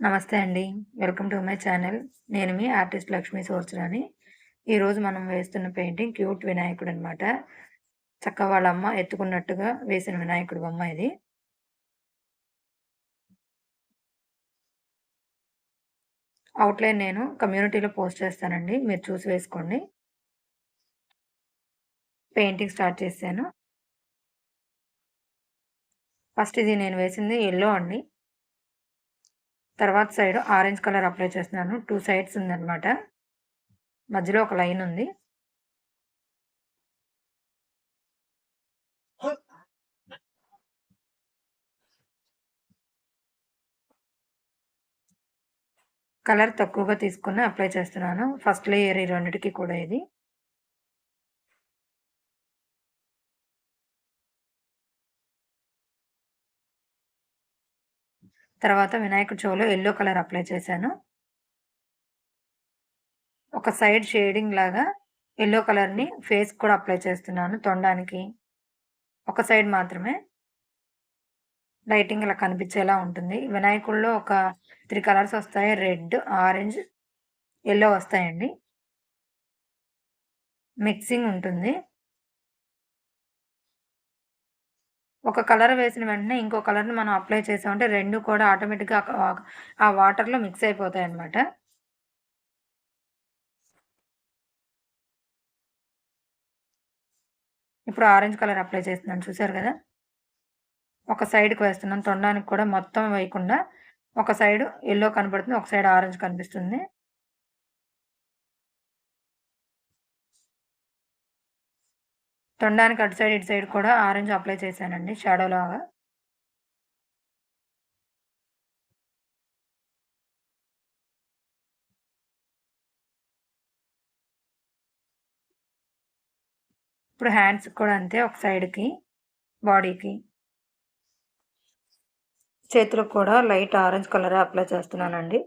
నమస్తే అండి. Welcome to my channel. నేను మీ ఆర్టిస్ట్ లక్ష్మీ సోర్చరాని ఈరోజు మనం వేస్తున్న పెయింటింగ్ క్యూట్ వినాయకుడు అనమాట చక్క వాళ్ళ అమ్మ ఎత్తుకున్నట్టుగా వేసిన వినాయకుడు బొమ్మ ఇది. అవుట్లైన్ నేను కమ్యూనిటీలో పోస్ట్ చేస్తానండి. మీరు చూసి వేసుకోండి. పెయింటింగ్ స్టార్ట్ చేశాను. ఫస్ట్ ఇది నేను వేసింది ఎల్లో అండి. తర్వాత సైడ్ ఆరెంజ్ కలర్ అప్లై చేస్తున్నాను. టూ సైడ్స్ ఉందన్నమాట. మధ్యలో ఒక లైన్ ఉంది. కలర్ తక్కువగా తీసుకుని అప్లై చేస్తున్నాను. ఫస్ట్ లేయర్ ఈ రెండింటికి కూడా ఇది. తర్వాత వినాయక చెవులో ఎల్లో కలర్ అప్లై చేశాను. ఒక సైడ్ షేడింగ్ లాగా ఎల్లో కలర్ని ఫేస్ కూడా అప్లై చేస్తున్నాను తొండానికి. ఒక సైడ్ మాత్రమే లైటింగ్ ఇలా కనిపించేలా ఉంటుంది. వినాయకుల్లో ఒక త్రీ కలర్స్ వస్తాయి రెడ్ ఆరెంజ్ ఎల్లో వస్తాయండి. మిక్సింగ్ ఉంటుంది. ఒక కలర్ వేసిన వెంటనే ఇంకో కలర్ని మనం అప్లై చేసామంటే రెండు కూడా ఆటోమేటిక్గా ఆ వాటర్లో మిక్స్ అయిపోతాయి అన్నమాట. ఇప్పుడు ఆరెంజ్ కలర్ అప్లై చేస్తున్నాను చూసారు కదా? ఒక సైడ్కి వేస్తున్నాను తొండానికి కూడా మొత్తం వేయకుండా ఒక సైడ్ ఎల్లో కనబడుతుంది ఒక సైడ్ ఆరెంజ్ కనిపిస్తుంది. తొండానికి అటు సైడ్ ఇటు సైడ్ కూడా ఆరెంజ్ అప్లై చేశానండి షాడో లాగా. ఇప్పుడు హ్యాండ్స్ కూడా అంతే ఒక సైడ్కి బాడీకి చేతులకు కూడా లైట్ ఆరెంజ్ కలర్ అప్లై చేస్తున్నానండి.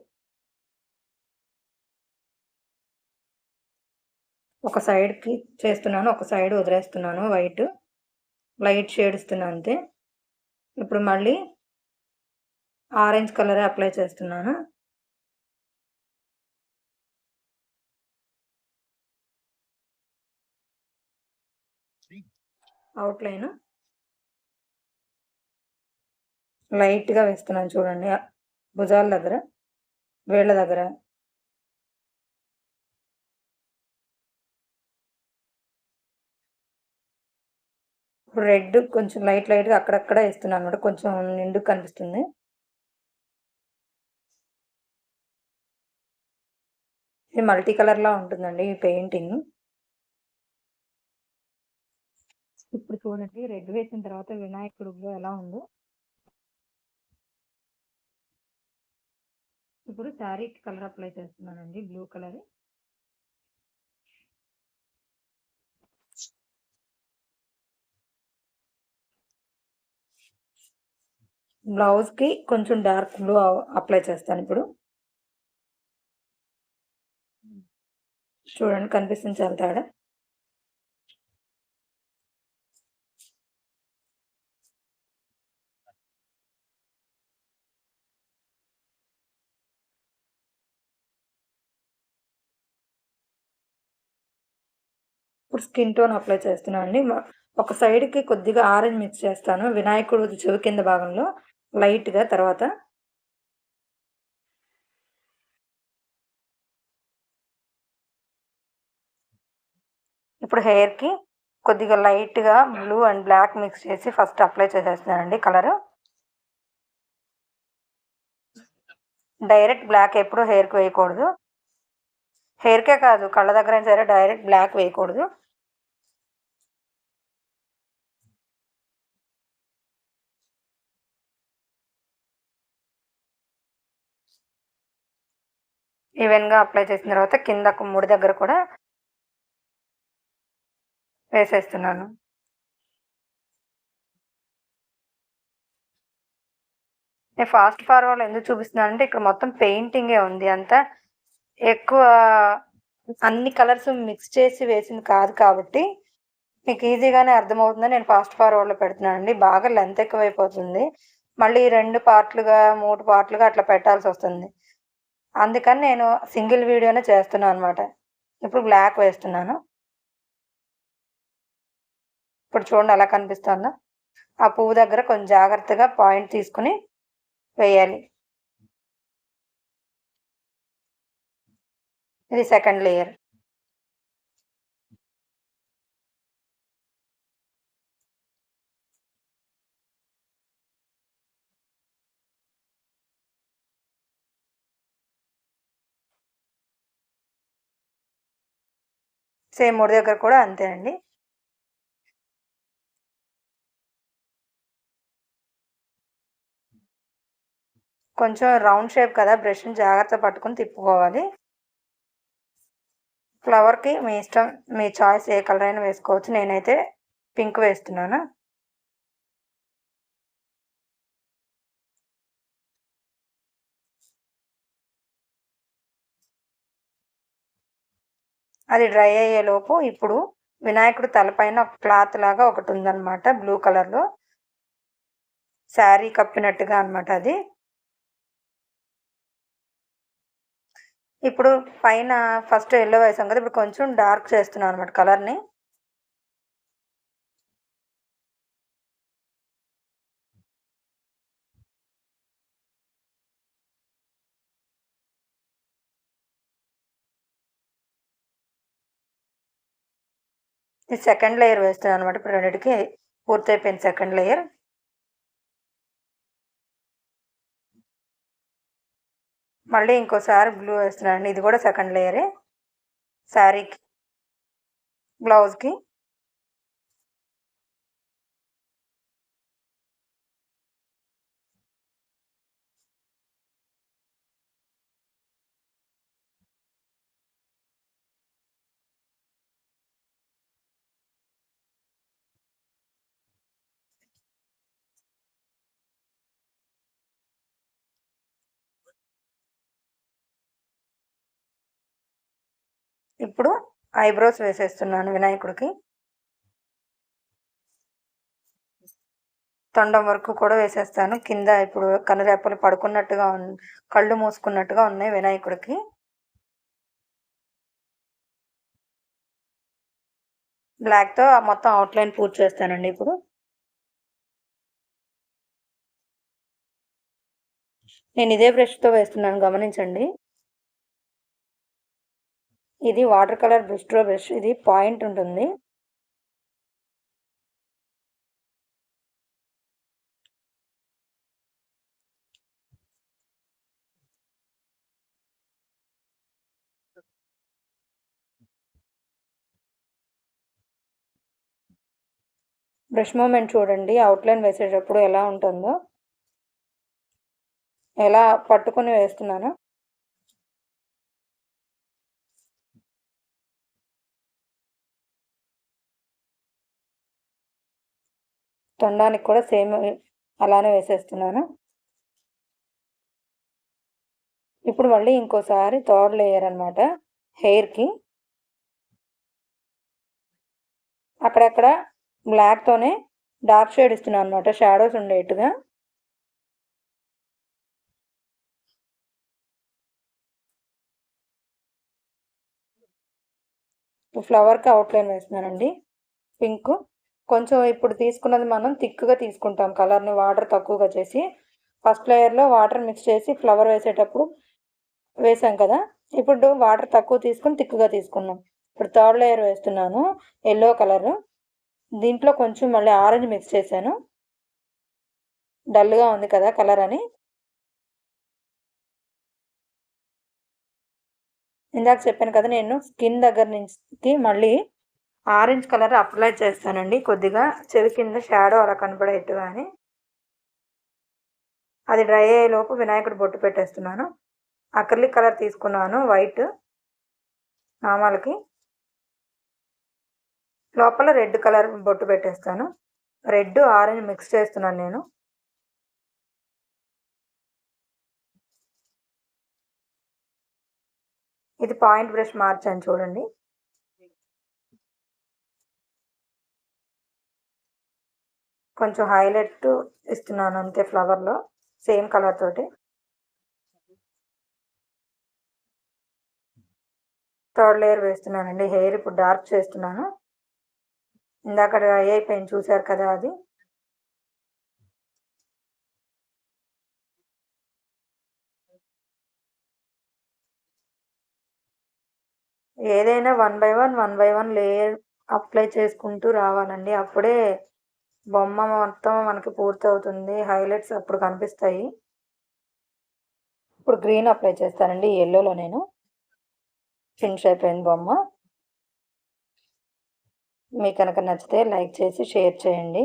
ఒక సైడ్కి చేస్తున్నాను ఒక సైడ్ వదిలేస్తున్నాను వైట్. లైట్ షేడ్ ఇస్తున్నాను అంతే. ఇప్పుడు మళ్ళీ ఆరెంజ్ కలర్ అప్లై చేస్తున్నాను. అవుట్లైన్. లైట్గా వేస్తున్నాను చూడండి. భుజాల దగ్గర వేళ్ళ దగ్గర. ఇప్పుడు రెడ్ కొంచెం లైట్ లైట్గా అక్కడక్కడ వేస్తున్నాను అనమాట కొంచెం నిండు కనిపిస్తుంది. ఇది మల్టీ కలర్లా ఉంటుందండి ఈ పెయింటింగ్. ఇప్పుడు చూడండి రెడ్ వేసిన తర్వాత వినాయకుడిలో ఎలా ఉందో. ఇప్పుడు శారీకి కలర్ అప్లై చేస్తున్నానండి బ్లూ కలర్. బ్లౌజ్కి కొంచెం డార్క్ బ్లూ అప్లై చేస్తాను ఇప్పుడు. చూడండి కనిపిస్తుంది చాలా తేడా. ఇప్పుడు స్కిన్ టోన్ అప్లై చేస్తున్నాను అండి ఒక సైడ్కి కొద్దిగా ఆరెంజ్ మిక్స్ చేస్తాను. వినాయకుడు చెవి కింద భాగంలో లైట్గా తర్వాత ఇప్పుడు హెయిర్కి కొద్దిగా లైట్గా బ్లూ అండ్ బ్లాక్ మిక్స్ చేసి ఫస్ట్ అప్లై చేసేస్తున్నానండి కలరు. డైరెక్ట్ బ్లాక్ ఎప్పుడు హెయిర్కి వేయకూడదు. హెయిర్కే కాదు కళ్ళ దగ్గర సరే డైరెక్ట్ బ్లాక్ వేయకూడదు. ఈవెన్గా అప్లై చేసిన తర్వాత కింద ముడి దగ్గర కూడా వేసేస్తున్నాను. నేను ఫాస్ట్ ఫార్వర్డ్ ఎందుకు చూపిస్తున్నాను అంటే ఇక్కడ మొత్తం పెయింటింగే ఉంది. అంతా ఎక్కువ అన్ని కలర్స్ మిక్స్ చేసి వేసింది కాదు కాబట్టి మీకు ఈజీగానే అర్థమవుతుందని నేను ఫాస్ట్ ఫార్వర్డ్లో పెడుతున్నాను అండి బాగా లెంత్ ఎక్కువైపోతుంది. మళ్ళీ రెండు పార్ట్లుగా మూడు పార్ట్లుగా అట్లా పెట్టాల్సి వస్తుంది. అందుకని నేను సింగిల్ వీడియోనే చేస్తున్నాను అనమాట ఇప్పుడు బ్లాక్ వేస్తున్నాను. ఇప్పుడు చూడండి ఎలా కనిపిస్తుందో? ఆ పువ్వు దగ్గర కొంచెం జాగ్రత్తగా పాయింట్ తీసుకుని వేయాలి. ఇది సెకండ్ లేయర్. సేమ్ మూడు దగ్గర కూడా అంతే అండి. కొంచెం రౌండ్ షేప్ కదా బ్రష్ని జాగ్రత్త పట్టుకుని తిప్పుకోవాలి. ఫ్లవర్కి మీ ఇష్టం మీ చాయిస్ ఏ కలర్ అయినా వేసుకోవచ్చు. నేనైతే పింక్ వేస్తున్నాను. అది డ్రై అయ్యేలోపు ఇప్పుడు వినాయకుడు తలపైన ఒక క్లాత్ లాగా ఒకటి ఉందన్నమాట బ్లూ కలర్లో శారీ కప్పినట్టుగా అనమాట అది. ఇప్పుడు పైన ఫస్ట్ ఎల్లో వేసాం కదా ఇప్పుడు కొంచెం డార్క్ చేస్తున్నాను అనమాట కలర్ని. ఇది సెకండ్ లేయర్ వేస్తున్నాను అనమాట ఇప్పుడు రెండింటికి పూర్తయిపోయింది సెకండ్ లేయర్ మళ్ళీ ఇంకోసారి బ్లూ వేస్తున్నాను ఇది కూడా సెకండ్ లేయరే శారీకి బ్లౌజ్కి ఇప్పుడు ఐబ్రోస్ వేసేస్తున్నాను వినాయకుడికి. తొండం వరకు కూడా వేసేస్తాను. కింద ఇప్పుడు కనురెప్పలు పడుకున్నట్టుగా కళ్ళు మూసుకున్నట్టుగా ఉన్నాయి వినాయకుడికి. బ్లాక్తో మొత్తం అవుట్లైన్ పూర్తి చేస్తానండి ఇప్పుడు. నేను ఇదే బ్రష్తో వేస్తున్నాను గమనించండి. ఇది వాటర్ కలర్ బ్రష్ట్రో బ్రష్. ఇది పాయింట్ ఉంటుంది. బ్రష్ మూమెంట్ చూడండి. అవుట్లైన్ వేసేటప్పుడు ఎలా ఉంటుందో. ఎలా పట్టుకొని వేస్తున్నాను. తొండానికి కూడా సేమ్ అలానే వేసేస్తున్నాను. ఇప్పుడు మళ్ళీ ఇంకోసారి థర్డ్ లేయర్ అనమాట హెయిర్కి అక్కడక్కడ బ్లాక్తోనే డార్క్ షేడ్ ఇస్తున్నాను అనమాట షాడోస్ ఉండేట్టుగా. ఫ్లవర్కి అవుట్లైన్ వేస్తున్నానండి పింక్. కొంచెం ఇప్పుడు తీసుకున్నది మనం థిక్గా తీసుకుంటాం. కలర్ని వాటర్ తక్కువగా చేసి ఫస్ట్ లేయర్లో వాటర్ మిక్స్ చేసి ఫ్లవర్ వేసేటప్పుడు వేసాం కదా. ఇప్పుడు వాటర్ తక్కువ తీసుకుని థిక్గా తీసుకున్నాం. ఇప్పుడు థర్డ్ లేయర్ వేస్తున్నాను ఎల్లో కలర్. దీంట్లో కొంచెం మళ్ళీ ఆరెంజ్ మిక్స్ చేశాను. డల్గా ఉంది కదా కలర్ అని. ఇందాక చెప్పాను కదా నేను స్కిన్ దగ్గర నుంచి మళ్ళీ ఆరెంజ్ కలర్ అప్లై చేస్తానండి. కొద్దిగా చెవి కింద షాడో అలా కనపడేట్టుగా అని అది డ్రై అయ్యేలోపు వినాయకుడు బొట్టు పెట్టేస్తున్నాను. అక్రలిక్ కలర్ తీసుకున్నాను వైట్ నామాలకి. లోపల రెడ్ కలర్ బొట్టు పెట్టేస్తాను. రెడ్ ఆరెంజ్ మిక్స్ చేస్తున్నాను నేను. ఇది పాయింట్ బ్రష్ మార్చాను చూడండి. కొంచెం హైలైట్ ఇస్తున్నాను అంతే ఫ్లవర్లో సేమ్ కలర్ తోటి. థర్డ్ లేయర్ వేస్తున్నానండి హెయిర్ ఇప్పుడు డార్క్ చేస్తున్నాను. ఇందాక డ్రై అయిపోయింది చూసారు కదా అది. ఏదైనా one by one one by one layer apply చేసుకుంటూ రావాలండి. అప్పుడే బొమ్మ మొత్తం మనకి పూర్తి అవుతుంది హైలైట్స్ అప్పుడు కనిపిస్తాయి. ఇప్పుడు గ్రీన్ అప్లై చేస్తానండి. ఎల్లోలో నేను ఫినిష్ అయిపోయింది బొమ్మ. మీకు కనుక నచ్చితే లైక్ చేసి షేర్ చేయండి.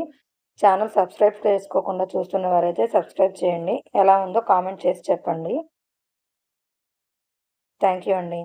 ఛానల్ సబ్స్క్రైబ్ చేసుకోకుండా చూస్తున్న వారైతే సబ్స్క్రైబ్ చేయండి. ఎలా ఉందో కామెంట్ చేసి చెప్పండి. థ్యాంక్ యూ అండి.